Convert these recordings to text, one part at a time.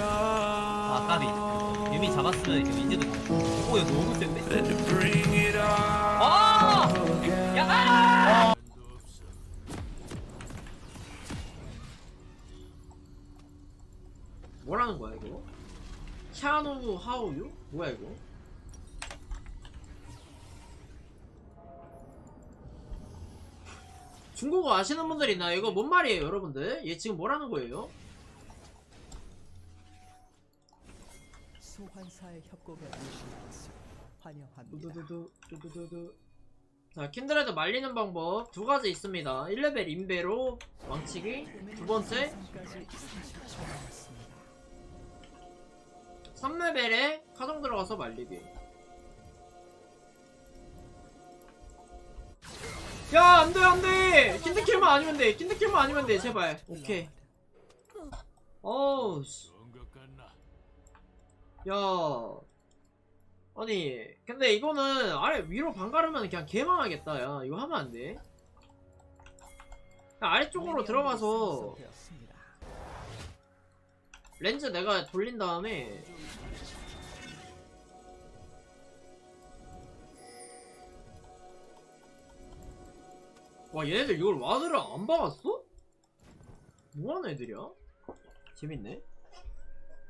아 까비 유미 잡았으면 이제 윈즈도 오 이거 너무 센데? 아! 야! 뭐라는 거야 이거? 샤노 하우유? 뭐야 이거? 중국어 아시는 분들 있나요? 이거 뭔 말이에요 여러분들? 얘 지금 뭐라는 거예요? 소환사의 협곡에 환영합니다. 두두두두 두두두두 자 킨드레드 말리는 방법 두 가지 있습니다 1레벨 인베로 왕치기 두 번째 까지 30초 남았습니다. 3레벨에 카정 들어가서 말리기 야 안돼 안돼. 킨드킬만 아니면 돼. 킨드킬만 아니면 돼 제발. 오케이. 어우 씨. 야. 아니 근데 이거는 아래 위로 반가르면 그냥 개망하겠다. 야 이거 하면 안돼. 아래쪽으로 들어가서. 렌즈 내가 돌린 다음에 와 얘네들 이걸 와드를 안 박았어? 뭐하는 애들이야? 재밌네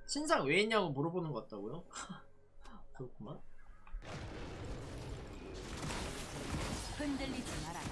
신상 왜 했냐고 물어보는 것 같다고요? 그렇구만 흔들리지 마라.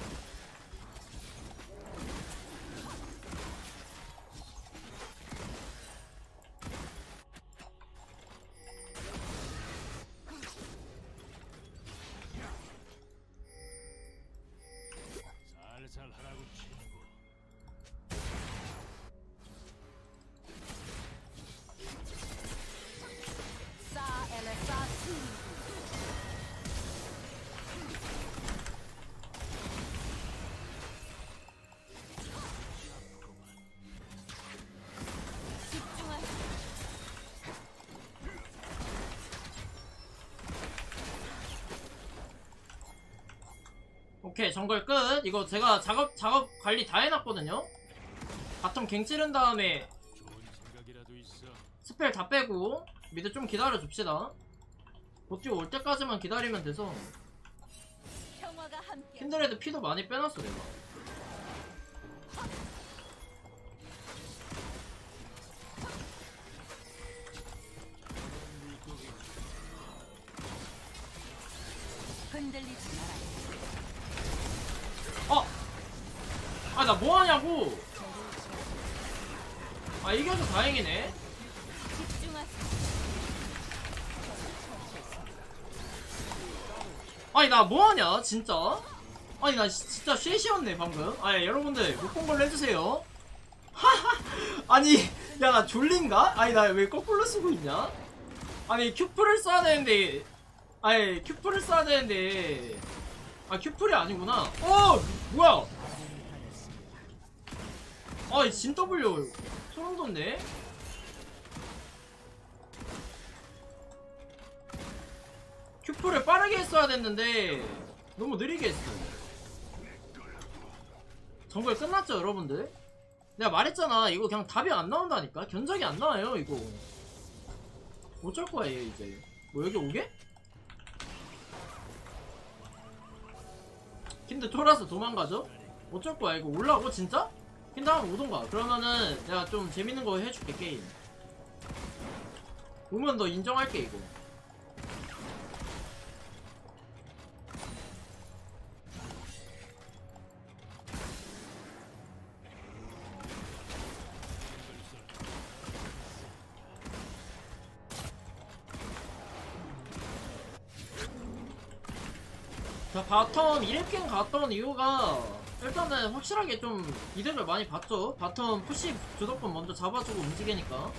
오케이 정글 끝 이거 제가 작업 작업 관리 다 해놨거든요 바텀 갱 찌른 다음에. 스펠 다 빼고 미드 좀 기다려 줍시다 보티 올 때까지만 기다리면 돼서. 킨드레드 피도 많이 빼놨어 내가 나 뭐하냐 진짜? 아니 나 시- 진짜 쉐시였네 방금. 아 여러분들 못 본 걸로 해주세요. 아니 야 나 졸린가? 아니 나 왜 거꾸로 쓰고 있냐? 아니 큐프를 써야 되는데 아니 큐프를 써야 되는데. 아 큐플이 아니구나. 어 뭐야? 아이 진 W. 소름 돋네 큐프를 빠르게 했어야 됐는데 너무 느리게 했어 정글 끝났죠 여러분들? 내가 말했잖아 이거 그냥 답이 안 나온다니까 견적이 안 나와요 이거 어쩔 거야 얘 이제 뭐 여기 오게? 킨드 쫄아서 도망가죠? 어쩔 거야 이거 올라오고 진짜? 킨드 한번 오던가 그러면은 내가 좀 재밌는 거 해줄게 게임 오면 너 인정할게 이거 바텀 1렙갱 갔던 이유가 일단은 확실하게 좀 이득을 많이 봤죠. 바텀 푸시 주도권 먼저 잡아주고 움직이니까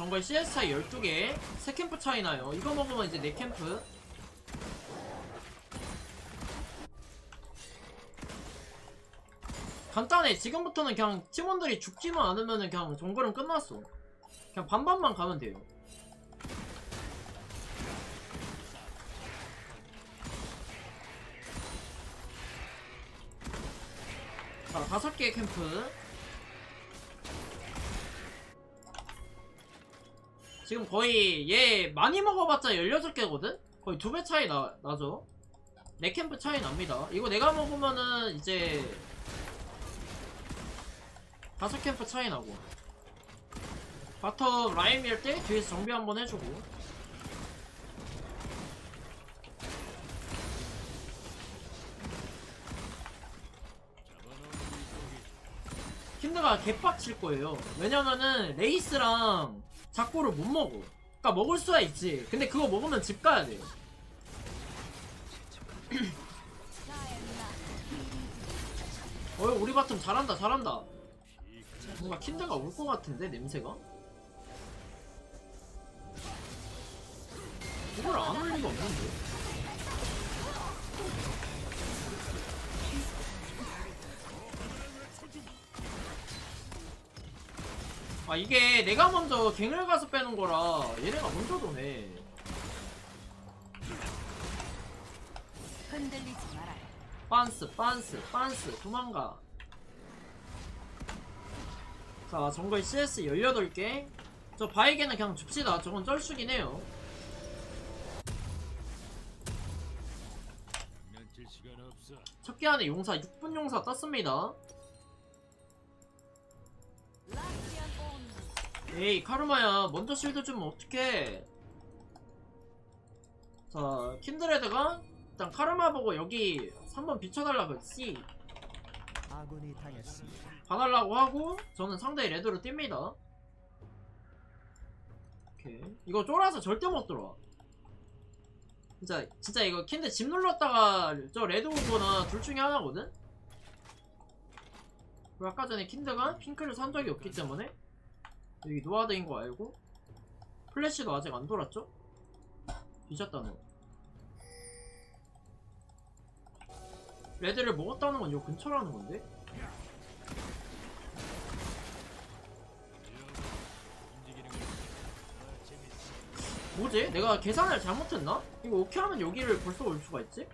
정글 CS 차이 12개 3캠프 차이 나요. 이거 먹으면 이제 4캠프. 간단해. 지금부터는 그냥 팀원들이 죽지만 않으면 그냥 정글은 끝났어. 그냥 반반만 가면 돼요. 자 다섯 개 캠프 지금 거의 얘 많이 먹어봤자 16개거든? 거의 두 배 차이 나, 나죠? 내 캠프 차이 납니다. 이거 내가 먹으면은 이제 다섯 캠프 차이 나고 바텀 라인 밀때 뒤에서 정비 한번 해주고 킨드가 개빡칠 거예요. 왜냐면은 레이스랑 자꾸를 못 먹어. 그니까 먹을 수야 있지. 근데 그거 먹으면 집 가야 돼. 어, 우리 바텀 잘한다, 잘한다. 뭔가 킨드가 올 것 같은데 냄새가? 이걸 안 올 리가 없는데. 아 이게 내가 먼저 갱을 가서 빼는 거라 얘네가 먼저 도네. 흔들리지 말아요. 빤스, 빤스, 빤스, 도망가. 자, 정글 CS 18개. 저 바이게는 그냥 줍시다. 저건 쩔수긴 해요. 장난칠 시간 없어 첫개 안에 용사, 6분 용사 떴습니다. 에이, 카르마야. 먼저 실드 주면 어떡해. 자, 킨드레드가 일단 카르마 보고 여기 3번 비춰달라고 했지. 아군이 당했습니다. 봐달라고 하고 저는 상대 레드로 띱니다 오케이 이거 쫄아서 절대 못 들어와 진짜 진짜 이거 킨드 집 눌렀다가 저 레드 오거나 둘 중에 하나거든? 그리고 아까 전에 킨드가 핑크를 산 적이 없기 때문에 여기 노아드인 거 알고 플래시도 아직 안 돌았죠? 뒤졌다는 레드를 먹었다는 건 요 근처라는 건데? 뭐지? 내가 계산을 잘못했나? 이거 오케이 하면 여기를 벌써 올 수가 있지?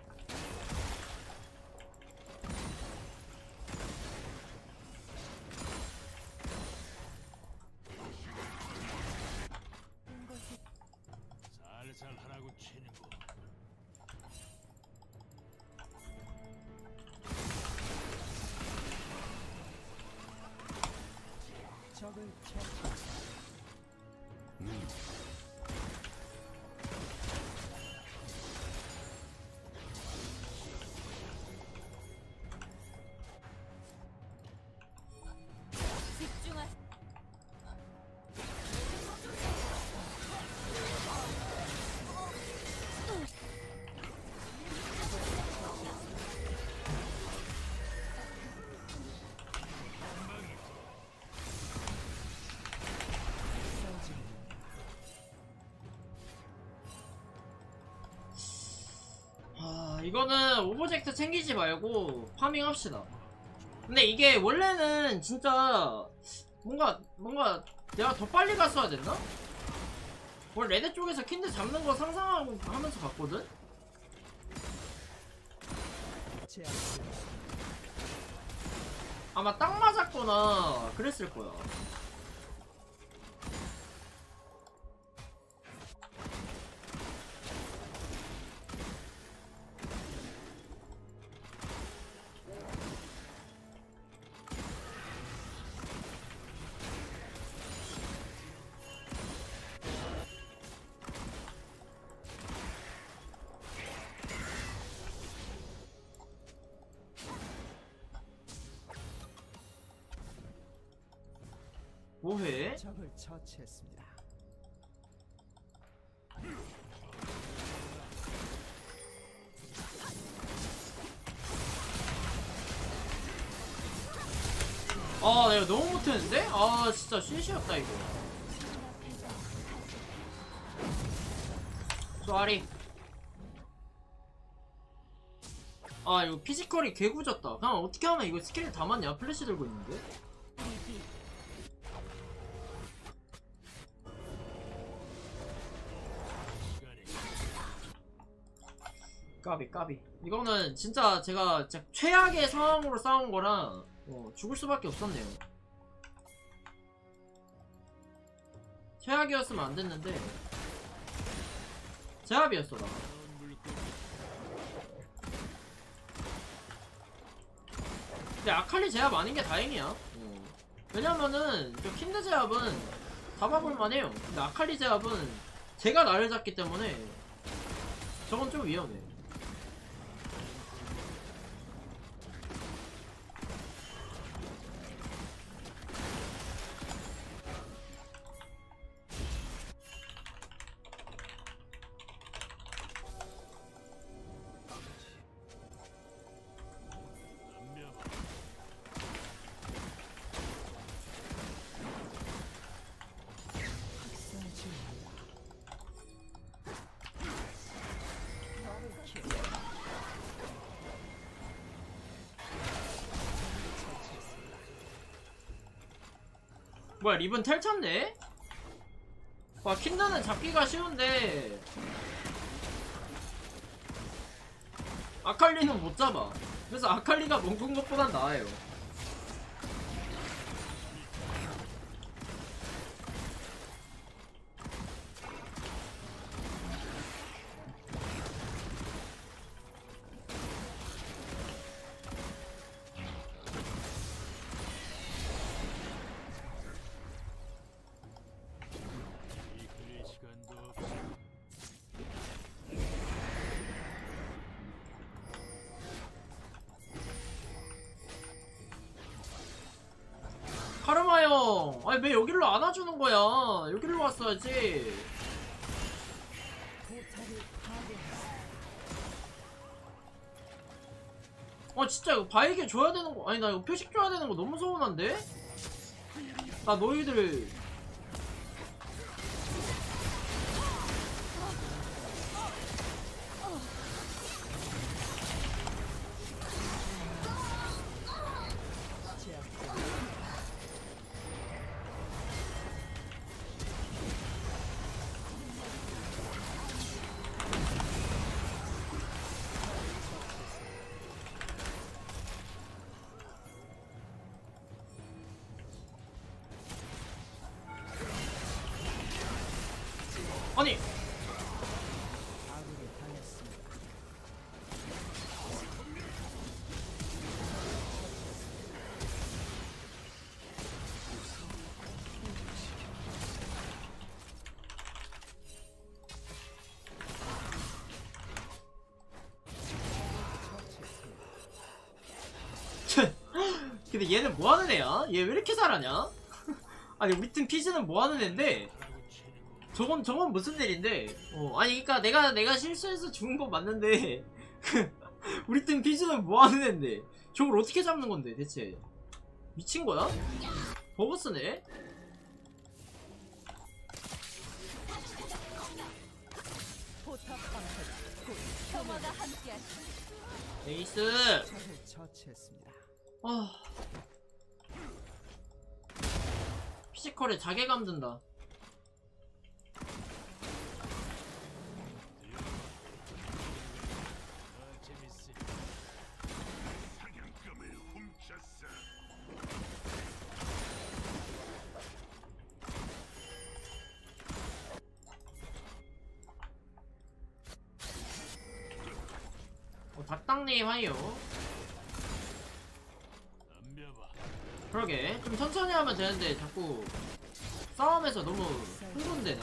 이거는 오브젝트 챙기지 말고 파밍 합시다 근데 이게 원래는 진짜 뭔가 뭔가 내가 더 빨리 갔어야 됐나? 원래 레드 쪽에서 킨드 잡는 거 상상하고 하면서 갔거든? 아마 딱 맞았거나 그랬을 거야 뭐해? 적을 처치했습니다. 아 내가 너무 못했는데? 아 진짜 실시였다 이거 쏘리 아 이거 피지컬이 개구졌다 그냥 어떻게 하면 이거 스킬 다 맞냐 플래시 들고 있는데 까비 까비. 이거는 진짜 제가 진짜 최악의 상황으로 싸운 거라 어, 죽을 수밖에 없었네요. 최악이었으면 안 됐는데 제압이었어 나. 근데 아칼리 제압 아닌 게 다행이야. 어. 왜냐면은 저 킨드 제압은 잡아볼만 해요. 근데 아칼리 제압은 제가 나를 잡기 때문에 저건 좀 위험해 뭐야 리븐 텔 찼네? 와 킨드는 잡기가 쉬운데. 아칼리는 못 잡아. 그래서 아칼리가 멍군 것보단 나아요 아니 왜 여기로 안 와주는 거야 여기로 왔어야지 아 진짜 이거 바에게 줘야 되는 거 아니 나 이거 표식 줘야 되는 거 너무 서운한데? 나 너희들 근데 얘는 뭐하는 애야? 얘 왜 이렇게 잘하냐? 아니 우리 팀 피즈는 뭐하는 애인데 거 저건 저건 무슨 일인데? 어 아니 그니까 내가 내가 실수해서 죽은 건 맞는데 우리 팀 피즈는 뭐 하는 앤데 저걸 어떻게 잡는 건데 대체 미친 거야? 버거스네? 에이스. 아. 피지컬에 자괴감 든다 되는데 자꾸 싸움에서 너무 흥분되네.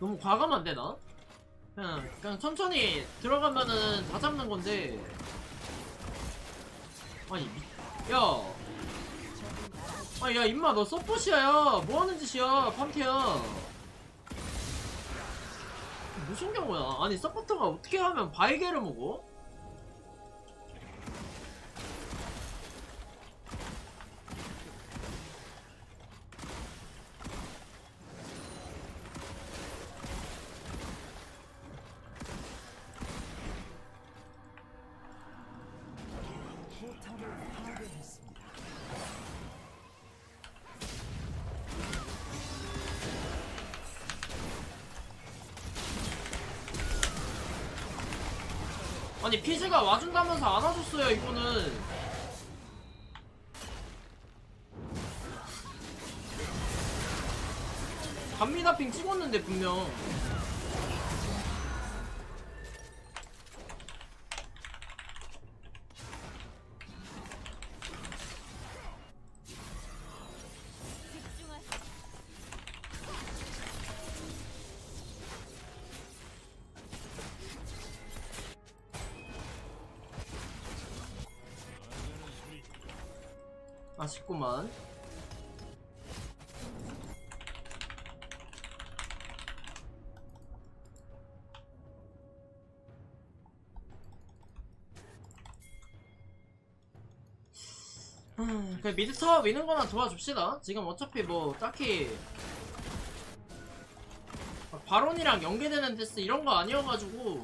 너무 과감한 데나? 그냥, 그냥 천천히 들어가면은 다 잡는 건데. 아니 미... 야! 아니 야 임마 너 서폿이야 야. 뭐하는 짓이야 판테야? 무슨 경우야? 아니 서포터가 어떻게 하면 바이게를 먹어? 포탑을 파괴했습니다. 아니 피즈가 와준다면서 안 와줬어요 이거는 갑니다 핑 찍었는데 분명 아쉽구만 음, 그 미드 타워 미는 거나 도와줍시다. 지금 어차피 뭐 딱히 막 바론이랑 연계되는 데스 이런 거 아니어가지고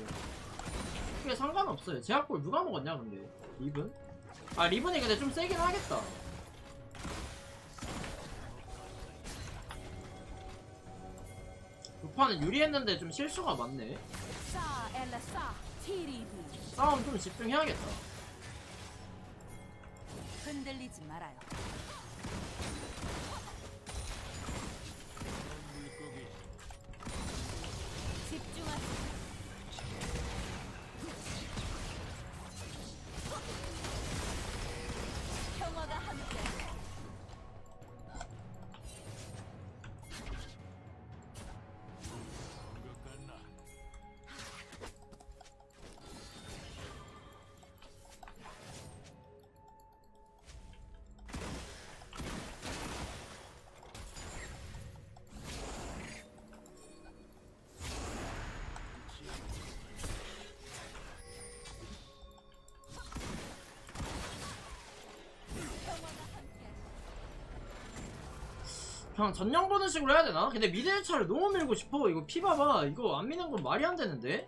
크게 상관없어요. 제약골 누가 먹었냐 근데 리븐? 아 리븐이 근데 좀 세긴 하겠다. 루파는 유리했는데 좀 실수가 많네. 싸움 좀 집중해야겠다. 흔들리지 말아요. 그냥 전령 보는 식으로 해야 되나? 근데 미드 1차를 너무 밀고 싶어. 이거 피 봐봐. 이거 안 미는 건 말이 안 되는데?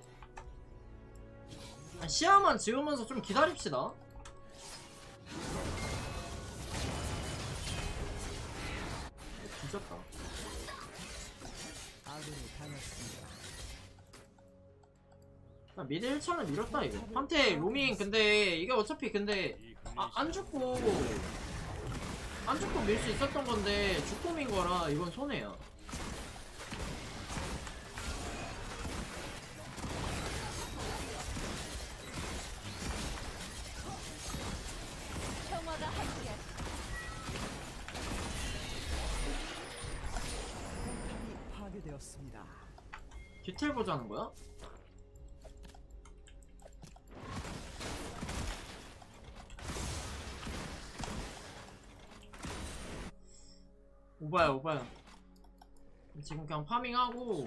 아, 시야만 지우면서 좀 기다립시다. 뒤졌다. 아군이 당했습니다. 나 미드 1차는 밀었다 이거. 판테 로밍 근데 이게 어차피 근데 이 아, 안 죽고 안 죽고 밀 수 있었던 건데 죽고 민 거라 이건 손해야. 파괴되었습니다. 디테일 보자는 거야? 오바야 오바야. 지금 그냥 파밍하고.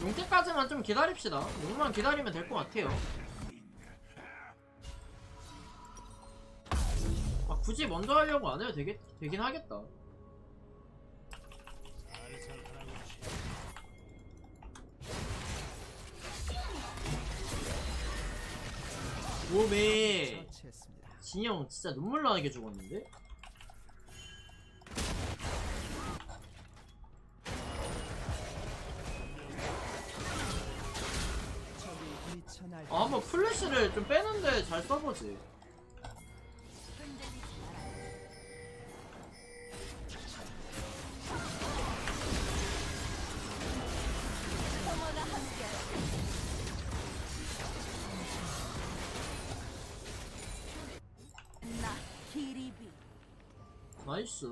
용 때까지만 좀 기다립시다. 용만 기다리면 될 것 같아요. 아, 굳이 먼저 하려고 안 해도 되긴 하겠다. 살살 진영 진짜 눈물 나게 죽었는데? 아 한번 플래시를 좀 빼는데 잘 써보지 나이스.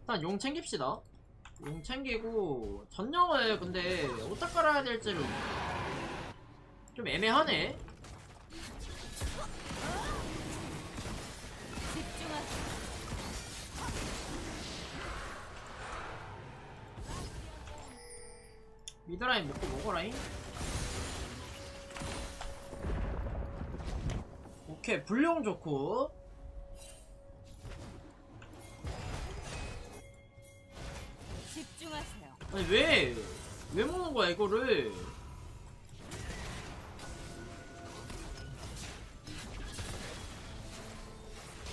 일단 용 챙깁시다. 용 챙기고 전령을 근데 어디다 깔아야 될지를 좀 애매하네. 미드라인 먹고 먹어라잉 오케이 불용 좋고 아니 왜? 왜 먹는 거야 이거를?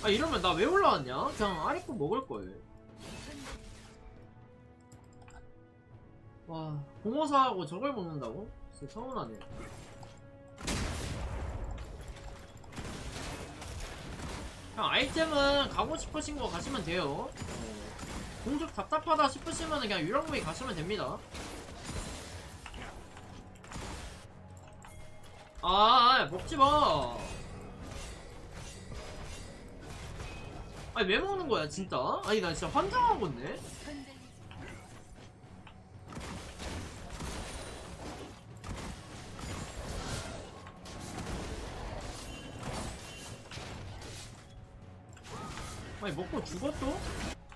아 이러면 나 왜 올라왔냐? 그냥 아리코 먹을 걸. 와 공허사하고 저걸 먹는다고? 진짜 서운하네. 그냥 아이템은 가고 싶으신 거 가시면 돼요. 어. 공격 답답하다 싶으시면 그냥 유령무이 가시면 됩니다. 아, 먹지 마. 아니, 왜 먹는 거야, 진짜? 아니, 나 진짜 환장하고 있네. 아니, 먹고 죽었어?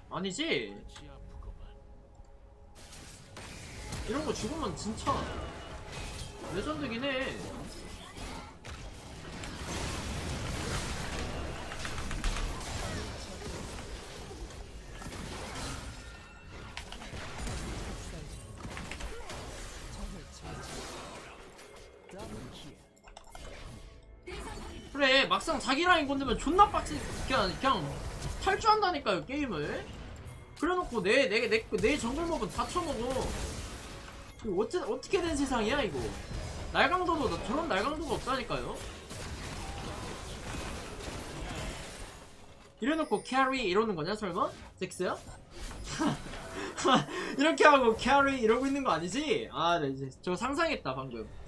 아니지? 이런 거 죽으면 진짜 레전드긴 해. 그래 막상 자기 라인 건드면 존나 빡치 그냥 그냥 탈주한다니까요 게임을 그래놓고 내 내 내 내 정글목은 다 쳐먹어 어째, 어떻게 된 세상이야 이거 날강도도 나- 저런 날강도가 없다니까요 이래놓고 캐리 이러는 거냐 설마? 잭스야? 이렇게 하고 캐리 이러고 있는 거 아니지? 아, 네, 이제 저 상상했다 방금.